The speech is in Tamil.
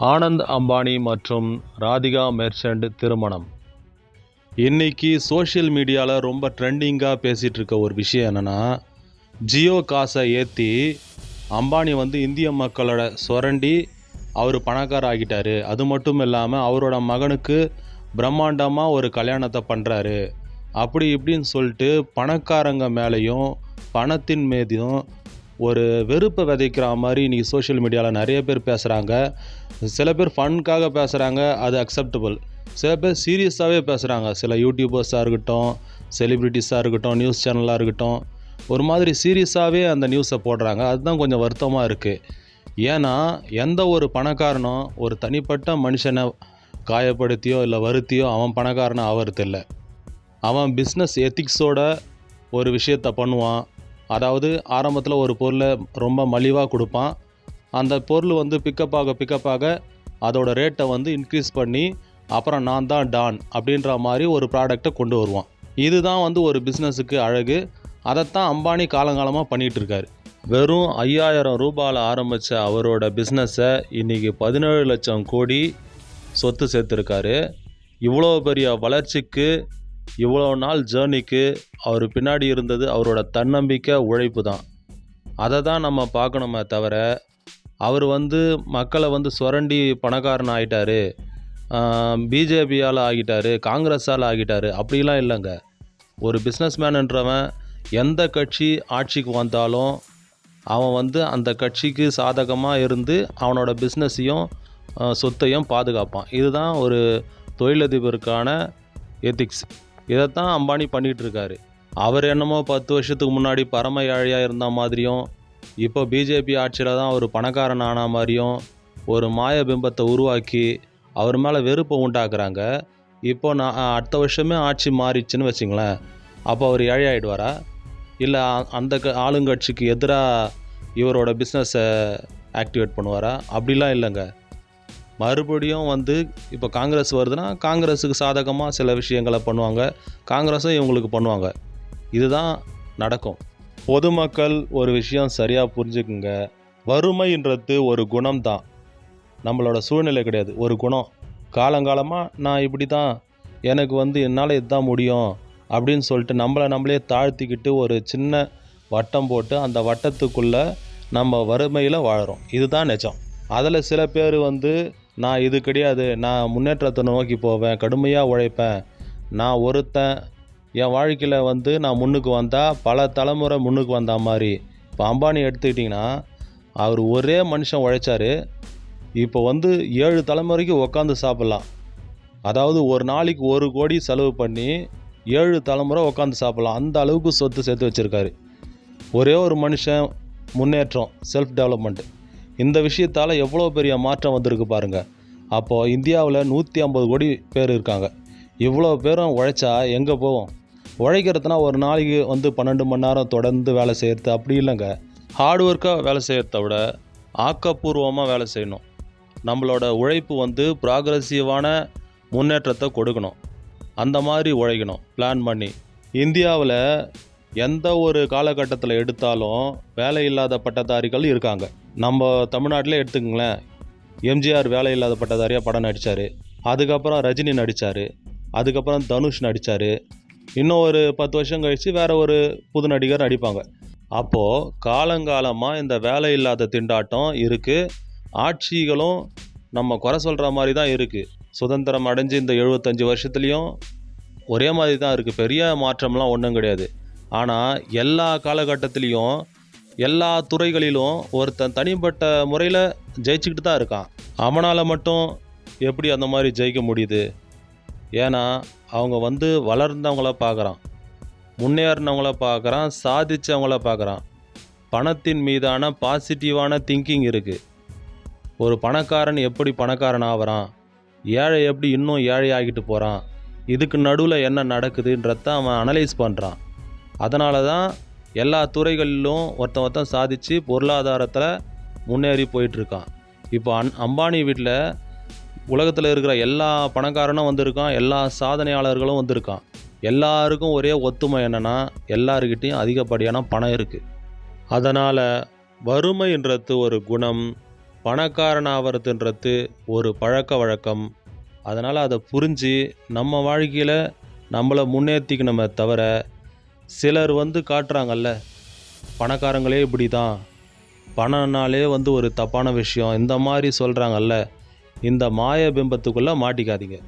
ஆனந்த் அம்பானி மற்றும் ராதிகா மெர்ச்சன்ட் திருமணம். இன்னைக்கு சோஷியல் மீடியாவில் ரொம்ப ட்ரெண்டிங்காக பேசிகிட்டு இருக்க ஒரு விஷயம் என்னென்னா ஜியோ காசை ஏற்றி அம்பானி வந்து இந்திய மக்களோட சுரண்டி அவர் பணக்கார ஆகிட்டார். அது மட்டும் இல்லாமல் அவரோட மகனுக்கு பிரம்மாண்டமாக ஒரு கல்யாணத்தை பண்ணுறாரு அப்படி இப்படின்னு சொல்லிட்டு பணக்காரங்க மேலேயும் பணத்தின் மீதும் ஒரு வெறுப்பை விதைக்கிற மாதிரி இன்றைக்கி சோஷியல் மீடியாவில் நிறைய பேர் பேசுகிறாங்க சில பேர் ஃபன்காக பேசுகிறாங்க அது அக்செப்டபுள் சில பேர் சீரியஸாகவே பேசுகிறாங்க சில யூடியூபர்ஸாக இருக்கட்டும் செலிப்ரிட்டிஸாக இருக்கட்டும் நியூஸ் சேனலாக இருக்கட்டும் ஒரு மாதிரி சீரியஸாகவே அந்த நியூஸை போடுறாங்க. அதுதான் கொஞ்சம் வருத்தமாக இருக்குது ஏன்னா எந்த ஒரு பணக்காரனும் ஒரு தனிப்பட்ட மனுஷனை காயப்படுத்தியோ இல்லை வருத்தியோ அவன் பணக்காரனை ஆவறதில்லை. அவன் பிஸ்னஸ் எத்திக்ஸோட ஒரு விஷயத்த பண்ணுவான். அதாவது ஆரம்பத்தில் ஒரு பொருளை ரொம்ப மலிவாக கொடுப்பான். அந்த பொருள் வந்து பிக்கப் ஆக பிக்கப் ஆக அதோட ரேட்டை வந்து இன்க்ரீஸ் பண்ணி அப்புறம் நான் தான் டான் அப்படின்ற மாதிரி ஒரு ப்ராடக்டை கொண்டு வருவான். இதுதான் வந்து ஒரு பிஸ்னஸுக்கு அழகு. அதைத்தான் அம்பானி காலங்காலமாக பண்ணிகிட்ருக்காரு வெறும் ஐயாயிரம் ரூபாயில் ஆரம்பித்த அவரோட பிஸ்னஸை இன்றைக்கி பதினேழு லட்சம் கோடி சொத்து சேர்த்துருக்காரு. இவ்வளோ பெரிய வளர்ச்சிக்கு இவ்வளோ நாள் ஜேர்னிக்கு அவர் பின்னாடி இருந்தது அவரோட தன்னம்பிக்கை உழைப்பு தான். அதை தான் நம்ம பார்க்கணுமே தவிர அவர் வந்து மக்களை வந்து சுரண்டி பணக்காரன் ஆகிட்டாரு பிஜேபியால் ஆகிட்டாரு காங்கிரஸால் ஆகிட்டாரு. அப்படிலாம் இல்லைங்க. ஒரு பிஸ்னஸ்மேனுன்றவன் எந்த கட்சி ஆட்சிக்கு வந்தாலும் அவன் வந்து அந்த கட்சிக்கு சாதகமாக இருந்து அவனோட பிஸ்னஸையும் சொத்தையும் பாதுகாப்பான். இதுதான் ஒரு தொழிலதிபருக்கான எத்திக்ஸ் இதைத்தான் அம்பானி பண்ணிகிட்டு இருக்காரு அவர் என்னமோ பத்து வருஷத்துக்கு முன்னாடி பரம ஏழையாக இருந்த மாதிரியும் இப்போ பிஜேபி ஆட்சியில் தான் அவர் பணக்காரன் ஆன மாதிரியும் ஒரு மாய பிம்பத்தை உருவாக்கி அவர் மேலே வெறுப்பை உண்டாக்குறாங்க. இப்போ நான் அடுத்த வருஷமே ஆட்சி மாறிச்சுன்னு வச்சுங்களேன். அப்போ அவர் ஏழை ஆகிடுவாரா இல்லை அந்த க ஆளுங்கட்சிக்கு எதிராக இவரோட பிஸ்னஸை ஆக்டிவேட் பண்ணுவாரா? அப்படிலாம் இல்லைங்க. மறுபடியும் வந்து இப்போ காங்கிரஸ் வருதுன்னா காங்கிரஸுக்கு சாதகமாக சில விஷயங்களை பண்ணுவாங்க. காங்கிரஸும் இவங்களுக்கு பண்ணுவாங்க. இதுதான் நடக்கும். பொதுமக்கள் ஒரு விஷயம் சரியாக புரிஞ்சுக்குங்க. வறுமைன்றது ஒரு குணம் தான் நம்மளோட சூழ்நிலை கிடையாது. ஒரு குணம். காலங்காலமாக நான் இப்படி தான் எனக்கு வந்து என்னால் இதுதான் முடியும் அப்படின்னு சொல்லிட்டு நம்மளை நம்மளே தாழ்த்திக்கிட்டு ஒரு சின்ன வட்டம் போட்டு அந்த வட்டத்துக்குள்ளே நம்ம வறுமையில் வாழறோம். இதுதான் நிஜம். அதில் சில பேர் வந்து நான் இது கிடையாது. நான் முன்னேற்றத்தை நோக்கி போவேன். கடுமையாக உழைப்பேன். நான் ஒருத்தன் என் வாழ்க்கையில் வந்து நான் முன்னுக்கு வந்தால் பல தலைமுறை முன்னுக்கு வந்த மாதிரி. இப்போ அம்பானி எடுத்துக்கிட்டிங்கன்னா அவர் ஒரே மனுஷன் உழைச்சாரு. இப்போ வந்து ஏழு தலைமுறைக்கு உக்காந்து சாப்பிட்லாம். அதாவது ஒரு நாளைக்கு ஒரு கோடி செலவு பண்ணி ஏழு தலைமுறை உட்காந்து சாப்பிட்லாம். அந்த அளவுக்கு சொத்து சேர்த்து வச்சுருக்காரு. ஒரே ஒரு மனுஷன் முன்னேற்றம் செல்ஃப் டெவலப்மெண்ட்டு இந்த விஷயத்தால் எவ்வளோ பெரிய மாற்றம் வந்திருக்கு பாருங்கள் அப்போது இந்தியாவில் நூற்றி ஐம்பது கோடி பேர் இருக்காங்க. இவ்வளோ பேரும் உழைச்சா எங்கே போவோம்? உழைக்கிறதுனா ஒரு நாளைக்கு வந்து பன்னெண்டு மணி நேரம் தொடர்ந்து வேலை செய்கிறது அப்படி இல்லைங்க. ஹார்ட் ஒர்க்காக வேலை செய்கிறத விட ஆக்கப்பூர்வமாக வேலை செய்யணும். நம்மளோட உழைப்பு வந்து ப்ராக்ரஸிவான முன்னேற்றத்தை கொடுக்கணும். அந்த மாதிரி உழைக்கணும் பிளான் பண்ணி. இந்தியாவில் எந்த ஒரு காலகட்டத்தில் எடுத்தாலும் வேலை இல்லாத பட்டதாரிகள் இருக்காங்க. நம்ம தமிழ்நாட்டிலே எடுத்துக்கங்களேன் எம்ஜிஆர் வேலை இல்லாத பட்டதாரியாக படம் நடித்தார் அதுக்கப்புறம் ரஜினி நடித்தார் அதுக்கப்புறம் தனுஷ் நடித்தார் இன்னும் ஒரு பத்து வருஷம் கழித்து வேறு ஒரு புது நடிகர் நடிப்பாங்க. அப்போது காலங்காலமாக இந்த வேலை இல்லாத திண்டாட்டம் இருக்குது ஆட்சிகளும் நம்ம குறை சொல்கிற மாதிரி தான் இருக்குது சுதந்திரம் அடைஞ்சு இந்த எழுபத்தஞ்சி வருஷத்துலேயும் ஒரே மாதிரி தான் இருக்குது பெரிய மாற்றம்லாம் ஒன்றும் கிடையாது. ஆனால் எல்லா காலகட்டத்துலேயும் எல்லா துறைகளிலும் ஒருத்தன் தனிப்பட்ட முறையில் ஜெயிச்சுக்கிட்டு தான் இருக்கான். அவனால் மட்டும் எப்படி அந்த மாதிரி ஜெயிக்க முடியுது? ஏன்னா அவங்க வந்து வளர்ந்தவங்கள பார்க்குறான் முன்னேறினவங்கள பார்க்குறான் சாதித்தவங்கள பார்க்குறான் பணத்தின் மீதான பாசிட்டிவான திங்கிங் இருக்குது ஒரு பணக்காரன் எப்படி பணக்காரன் ஆகிறான் ஏழை எப்படி இன்னும் ஏழை ஆகிட்டு போகிறான் இதுக்கு நடுவில் என்ன நடக்குதுன்றத அவன் அனலைஸ் பண்ணுறான் அதனால தான் எல்லா துறைகளிலும் ஒருத்தன் ஒருத்தன் சாதித்து பொருளாதாரத்தில் முன்னேறி போயிட்டுருக்கான். இப்போ அன் அம்பானி வீட்டில் உலகத்தில் இருக்கிற எல்லா பணக்காரனும் வந்திருக்கான் எல்லா சாதனையாளர்களும் வந்திருக்கான். எல்லாருக்கும் ஒரே ஒத்துமை என்னென்னா எல்லாருக்கிட்டேயும் அதிகப்படியான பணம் இருக்குது அதனால் வறுமைன்றது ஒரு குணம் பணக்காரன் ஆவறதுன்றது ஒரு பழக்க வழக்கம். அதனால் அதை புரிஞ்சு நம்ம வாழ்க்கையில் நம்மளை முன்னேற்றிக்கணுமே தவிர சிலர் வந்து காட்டுறாங்கல்ல பணக்காரங்களே இப்படி தான் பணம்னாலே வந்து ஒரு தப்பான விஷயம். இந்த மாதிரி சொல்கிறாங்கல்ல இந்த மாய பிம்பத்துக்குள்ளே மாட்டிக்காதீங்க.